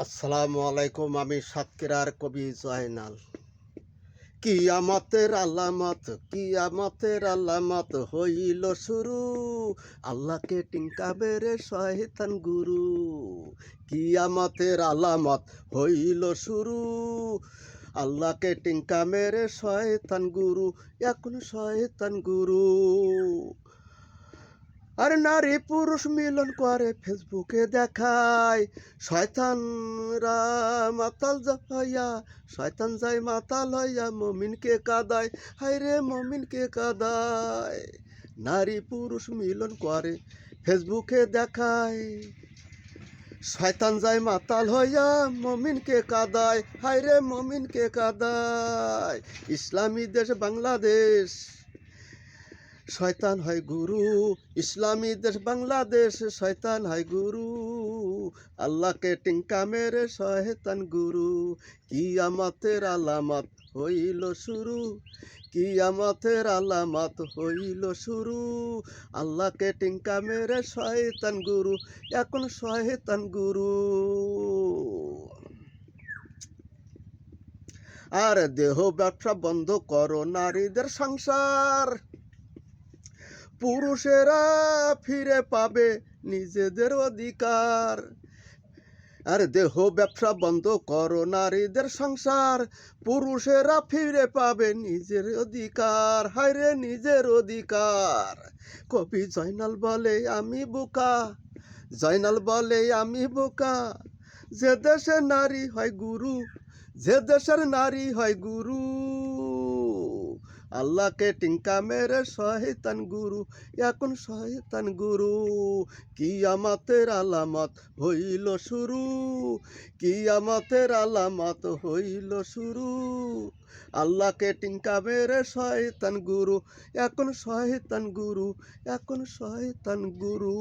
আসসালামু আলাইকুম, আমি সাতক্ষীরার কবি জয়নাল। কিয়ামতের আলামত কিয়ামতের আলামত হইল শুরু। আল্লাহকে টিঙ্কা বেড়ে শয়তান গুরু। কিয়ামতের আলামত হইল শুরু। আল্লাহকে টিঙ্কা মেরে শয়তান গুরু, এখন শয়তান গুরু। আর নারী পুরুষ মিলন করে ফেসবুকে দেখায়। শয়তানরা মাতাল হইয়া শয়তান যায় মাতাল হইয়া মমিনকে কাদায়। হায় রে মমিনকে কাদায়। নারী পুরুষ মিলন করে ফেসবুকে দেখায়। শয়তান যায় মাতাল হইয়া মমিনকে কাদায়। হায় রে মমিনকে কাদায়। ইসলামী দেশ বাংলাদেশ। শয়তান হয় গুরু, ইসলামী দেশ বাংলাদেশ, শয়তান হয় গুরু। আল্লাহকে টিঙ্কা মেরে শয়তান গুরু। কি আমাতের আলামত হইল শুরু। কি আমাতের আলামত হইল শুরু। আল্লাহকে টিঙ্কা মেরে শয়তান গুরু, এখন শয়তান গুরু। আর দেহ ব্যবসা বন্ধ করো নারীদের সংসার। পুরুষেরা ফিরে পাবে নিজেদের অধিকার। আর দেহ ব্যবসা বন্ধ করো, নারীদের সংসার। পুরুষেরা ফিরে পাবে নিজের অধিকার। হায়রে নিজের অধিকার। কবি জয়নাল বলে, আমি বোকা। জয়নাল বলে, আমি বোকা। যে দেশে নারী হয় গুরু, যে দেশের নারী হয় গুরু। আল্লাহকে টিঙ্কা মেরে শয়তান গুরু, এখন শয়তান গুরু। কি আমাতের আলামত হইল শুরু কি আমাতের আলামত হইল শুরু। আল্লাহকে টিঙ্কা মেরে শয়তান গুরু, এখন শয়তান গুরু, এখন শয়তান গুরু।